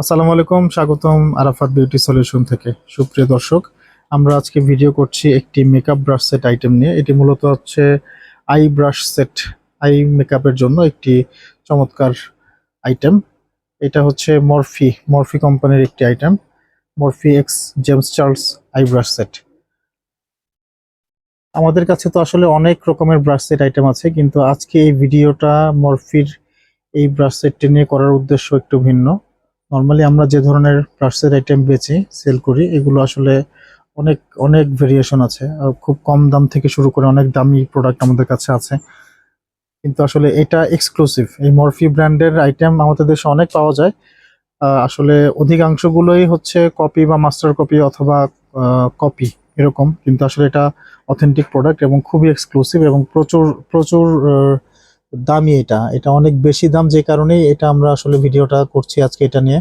আসসালামু আলাইকুম, স্বাগতম আরাফাত বিউটি সলিউশন থেকে। সুপ্রিয় দর্শক, আমরা আজকে ভিডিও করছি একটি মেকআপ ব্রাশ সেট আইটেম নিয়ে। এটি মূলত হচ্ছে আই ব্রাশ সেট আই মেকআপের জন্য একটি চমৎকার আইটেম এটা হচ্ছে মরফি মরফি কোম্পানির একটি item Morphe X James Charles eye brush set আমাদের কাছে তো আসলে অনেক রকমের ব্রাশ সেট আইটেম আছে, কিন্তু আজকে এই ভিডিওটা মরফির এই ব্রাশ সেটটি নিয়ে করার উদ্দেশ্য একটু ভিন্ন। নর্মালি আমরা যে ধরনের ব্রাশের আইটেম বেচি সেল করি, এগুলো আসলে অনেক অনেক ভেরিয়েশন আছে। খুব কম দাম থেকে শুরু করে অনেক দামি প্রোডাক্ট আমাদের কাছে আছে। কিন্তু আসলে এটা এক্সক্লুসিভ এই মরফি ব্র্যান্ডের আইটেম আমাদের দেশে অনেক পাওয়া যায়। আসলে অধিকাংশগুলোই হচ্ছে কপি বা মাস্টার কপি অথবা কপি এরকম। কিন্তু আসলে এটা অথেন্টিক প্রোডাক্ট এবং খুবই এক্সক্লুসিভ এবং প্রচুর প্রচুর দামি এটা। এটা অনেক বেশি দাম যে কারণেই এটা আমরা আসলে ভিডিওটা করছি আজকে এটা নিয়ে।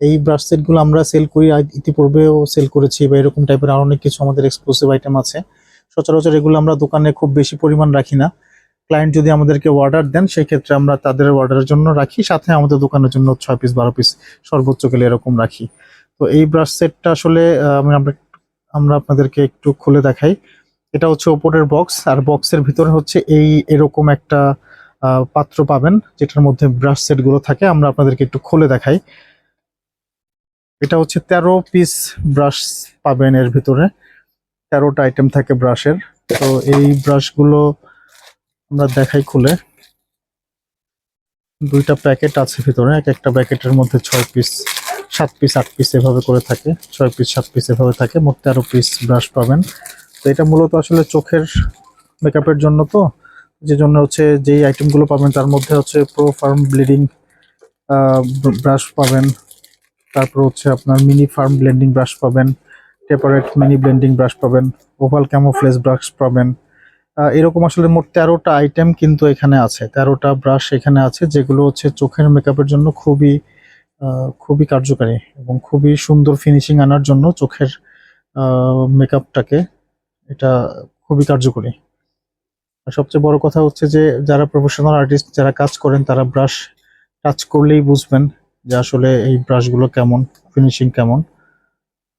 এই ব্রাশ সেটগুলো আমরা সেল করি ইতিপূর্বেও সেল করেছি বা এরকম টাইপের আরও অনেক কিছু আমাদের এক্সক্লুসিভ আইটেম আছে। সচরাচর এগুলো আমরা দোকানে খুব বেশি পরিমাণ রাখি না। ক্লায়েন্ট যদি আমাদেরকে অর্ডার দেন সেই ক্ষেত্রে আমরা তাদের অর্ডারের জন্য রাখি, সাথে আমাদের দোকানের জন্য ছয় পিস বারো পিস সর্বোচ্চ গেলে এরকম রাখি। তো এই ব্রাশ সেটটা আসলে আমরা আমরা আপনাদেরকে একটু খুলে দেখাই। এটা হচ্ছে ওপরের বক্স আর বক্সের ভিতরে হচ্ছে এই এরকম একটা পাত্র পাবেন, যেটার মধ্যে ব্রাশ সেটগুলো থাকে, আমরা আপনাদেরকে একটু খুলে দেখাই। এটা হচ্ছে তেরো পিস ব্রাশ পাবেন এর ভিতরে। তেরোটা আইটেম থাকে ব্রাশের তো এই ব্রাশগুলো আমরা দেখাই খুলে। দুইটা প্যাকেট আছে ভিতরে, এক একটা প্যাকেটের মধ্যে ছয় পিস সাত পিস আট পিস এভাবে করে থাকে। ছয় পিস সাত পিস এভাবে থাকে, মোট তেরো পিস ব্রাশ পাবেন। তো এটা মূলত আসলে চোখের মেকআপের জন্য তো। যে জন্য হচ্ছে যেই আইটেমগুলো পাবেন, তার মধ্যে হচ্ছে প্রো ফার্ম ব্লিডিং ব্রাশ পাবেন। তারপর হচ্ছে আপনার মিনি ফার্ম ব্লেন্ডিং ব্রাশ পাবেন টেপারেট মিনি ব্লেন্ডিং ব্রাশ পাবেন ওভাল ক্যামোফ্লেজ ব্রাশ পাবেন। এরকম আসলে মোট তেরোটা আইটেম কিন্তু এখানে আছে। তেরোটা ব্রাশ এখানে আছে, যেগুলো হচ্ছে চোখের মেকআপের জন্য খুবই খুবই কার্যকারী এবং খুবই সুন্দর ফিনিশিং আনার জন্য চোখের মেকআপটাকে এটা খুবই কার্যকরী। সবচেয়ে বড় কথা হচ্ছে যে, যারা প্রফেশনাল আর্টিস্ট যারা কাজ করেন, তারা ব্রাশ টাচ করলেই বুঝবেন যে আসলে এই ব্রাশগুলো কেমন ফিনিশিং কেমন।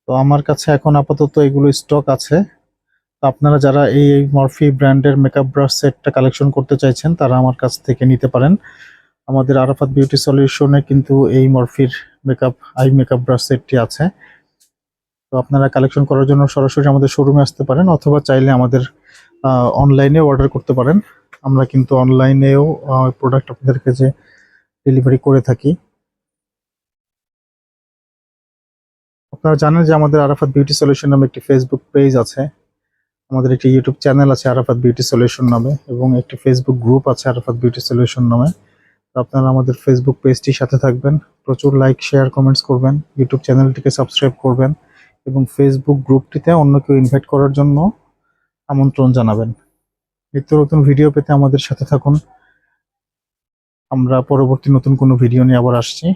তো আমার কাছে এখন আপাতত এগুলো স্টক আছে। তো আপনারা যারা এই মরফি ব্র্যান্ডের মেকআপ ব্রাশ সেটটা কালেকশন করতে চাইছেন, তারা আমার কাছ থেকে নিতে পারেন। আমাদের আরাফাত বিউটি সলিউশনে কিন্তু এই মরফির মেকআপ আই মেকআপ ব্রাশ সেটটি আছে। তো আপনারা কালেকশন করার জন্য সরাসরি আমাদের শোরুমে আসতে পারেন, অথবা চাইলে আমাদের অনলাইনেও অর্ডার করতে পারেন। আমরা কিন্তু অনলাইনেও প্রোডাক্ট আপনাদেরকে যে ডেলিভারি করে থাকি। আপনারা জানেন যে আমাদের আরাফাত বিউটি সলিউশন নামে একটি ফেসবুক পেজ আছে। আমাদের একটি ইউটিউব চ্যানেল আছে আরাফাত বিউটি সলিউশন নামে এবং একটি ফেসবুক গ্রুপ আছে আরাফাত বিউটি সলিউশন নামে। তো আপনারা আমাদের ফেসবুক পেজটির সাথে থাকবেন, প্রচুর লাইক শেয়ার কমেন্টস করবেন ইউটিউব চ্যানেলটিকে সাবস্ক্রাইব করবেন এবং ফেসবুক গ্রুপটিতে অন্য কেউ ইনভাইট করার জন্য আমন্ত্রণ জানাবেন। নিত্য নতুন ভিডিও পেতে আমাদের সাথে থাকুন। আমরা পরবর্তী নতুন কোনো ভিডিও নিয়ে আবার আসছি।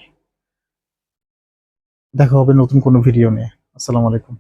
দেখা হবে নতুন কোনো ভিডিও নিয়ে। আসসালামু আলাইকুম।